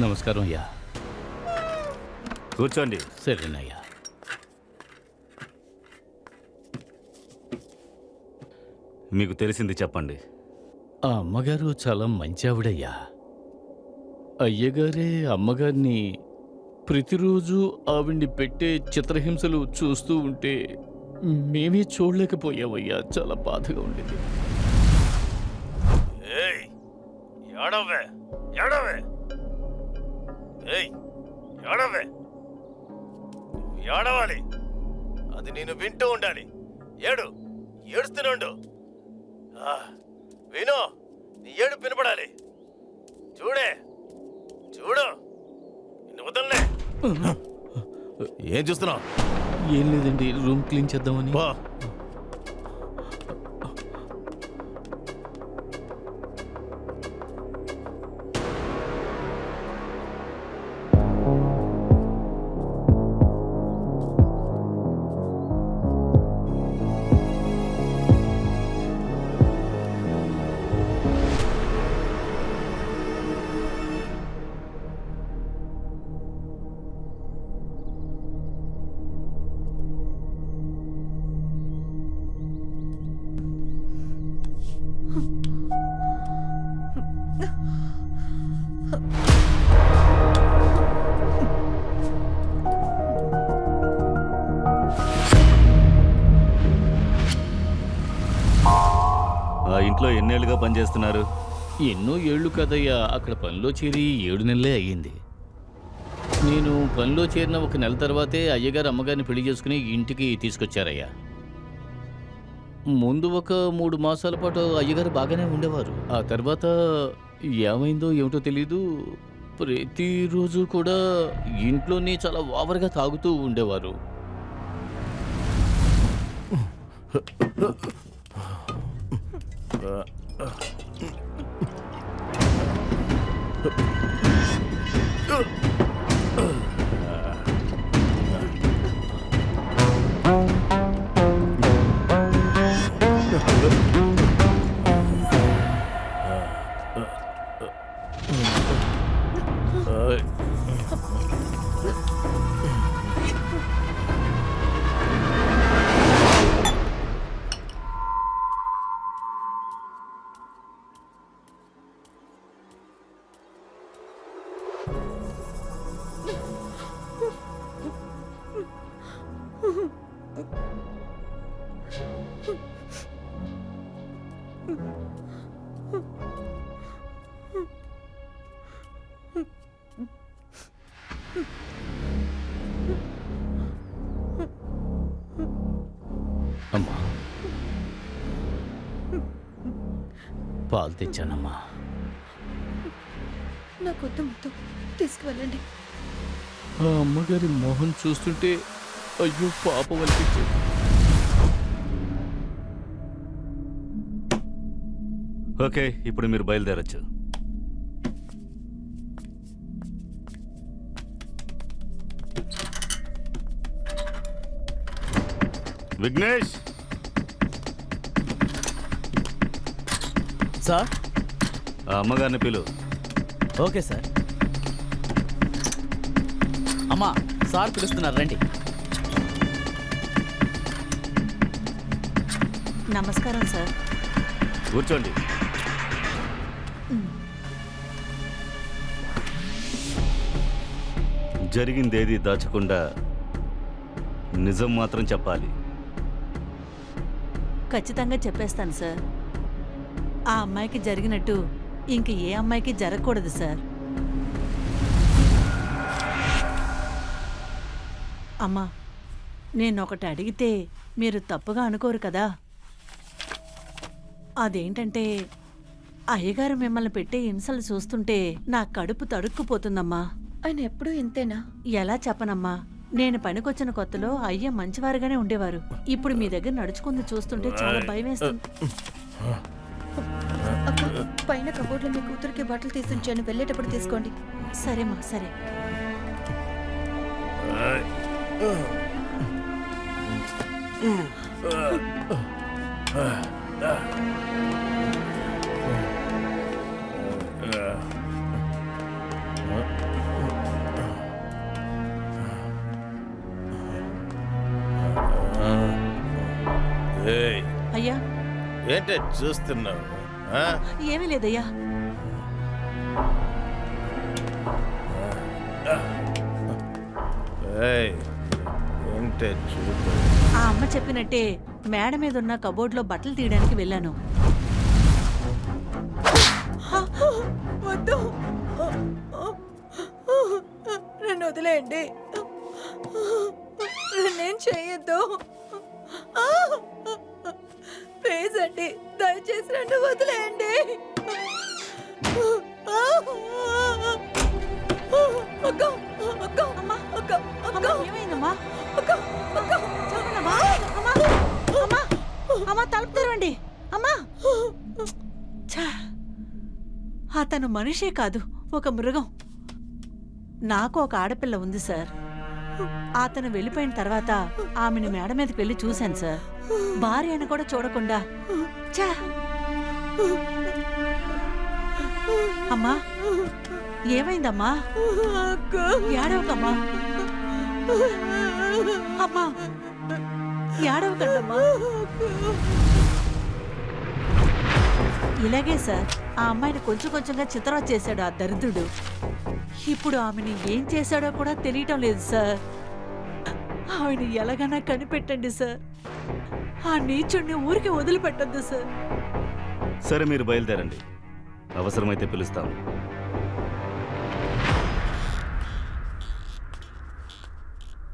నమస్కారం అయ్యా. కూర్చోండి. సరేనయ్యా మీకు తెలిసింది చెప్పండి. ఆ అమ్మగారు చాలా మంచి ఆవిడయ్యా. అయ్యగారే అమ్మగారిని ప్రతిరోజు ఆవిడ్ని పెట్టే చిత్రహింసలు చూస్తూ ఉంటే మేమే చూడలేకపోయామయ్యా. చాలా బాధగా ఉండేది. ఏయ్ ఏడవే ఏడవే ఏయ్ ఏడవే. ఏడవాలి. అది నేను వింటూ ఉండాలి. ఏడు ఏడుస్తూనే ఉండు. ఆ, విను నీ ఏడు వినపడాలి. చూడే చూడు. నిన్ను వదలనే. ఏం చూస్తున్నావు? ఏం లేదండి రూమ్ క్లీన్ చేద్దామని. ఆ ఇంట్లో ఎన్నేళ్ళుగా పనిచేస్తున్నారు? ఎన్నో ఏళ్ళు కదయ్యా. అక్కడ పనిలో చేరి ఏడు నెలలే అయ్యింది. నేను పనిలో చేరిన ఒక నెల తర్వాతే అయ్యగారు అమ్మగారిని పెళ్ళి చేసుకుని ఇంటికి తీసుకొచ్చారయ్యా. ముందు ఒక మూడు మాసాల పాటు అయ్యగారు బాగానే ఉండేవారు. ఆ తర్వాత ఏమైందో ఏమిటో తెలీదు ప్రతిరోజు కూడా ఇంట్లోనే చాలా ఓవర్గా తాగుతూ ఉండేవారు Uh. పాలు తెచ్చానమ్మా. నా కొత్త మొత్తం తీసుకువెళ్ళండి. ఆ అమ్మగారి మొహం చూస్తుంటే అయ్యో పాపం అనిపించేది. ఓకే ఇప్పుడు మీరు బయలుదేరచ్చు. విఘ్నేష్! సార్ ఆ అమ్మగారిని పిలు. Okay sir. అమ్మా సార్ పిలుస్తున్నారు రండి. నమస్కారం సార్. కూర్చోండి. జరిగిందేది దాచకుండా నిజం మాత్రం చెప్పాలి. ఖచ్చితంగా చెప్పేస్తాను సార్. ఆ అమ్మాయికి జరిగినట్టు ఇంక ఏ అమ్మాయికి జరగకూడదు సార్. అమ్మా నేను ఒకటి అడిగితే మీరు తప్పుగా అనుకోరు కదా. అదేంటంటే అయ్యగారు మిమ్మల్ని పెట్టే హింసలు చూస్తుంటే నా కడుపు తడుక్కుపోతుందమ్మా. ఆయన ఎప్పుడూ ఇంతేనా? ఎలా చెప్పనమ్మా నేను పనికొచ్చిన కొత్తలో అయ్య మంచివారుగానే ఉండేవారు. ఇప్పుడు మీ దగ్గర నడుచుకుంది చూస్తుంటే చాలా భయం వేస్తుంది పైన కబోర్డ్లో మీ కూతురికి బట్టలు తీసుంచాను వెళ్ళేటప్పుడు తీసుకోండి. సరేమా సరే. అయ్యా. ఏంటే చూస్తున్నావు? ఏమీ లేదయ్యా. ఏయ్, ఏంటే చూపు? ఆ అమ్మ చెప్పినట్టే మేడ మీద ఉన్న కబోర్డ్లో బట్టలు తీయడానికి వెళ్ళాను. వద్దు నన్ను వదిలేయండి. నన్నేం చేయొద్దు. ప్లీజ్ అండి దయచేసి నన్ను వదిలేయండి. అమ్మ తలుపు తెరవండి. అమ్మా. అతను మనిషే కాదు ఒక మృగం. నాకు ఒక ఆడపిల్ల ఉంది సార్. అతను వెళ్ళిపోయిన తర్వాత ఆమెను మేడ మీదకి వెళ్ళి చూశాను సార్. భార్య అని కూడా చూడకుండా. ఛా! అమ్మా ఏమైందమ్మా? ఏడవకమ్మా. అమ్మా ఏడవకండమ్మా. ఇలాగే సార్ ఆ అమ్మాయిని కొంచెం కొంచెంగా చిత్రం చేశాడు ఆ దరిద్రుడు. ఇప్పుడు ఆమెని ఏం చేశాడో కూడా తెలియటం లేదు సార్. ఆమెను ఎలాగైనా కనిపెట్టండి సార్. ఆ నీచుడిని ఊరికి వదిలిపెట్టద్దు సార్. సరే మీరు బయలుదేరండి. అవసరమైతే పిలుస్తాము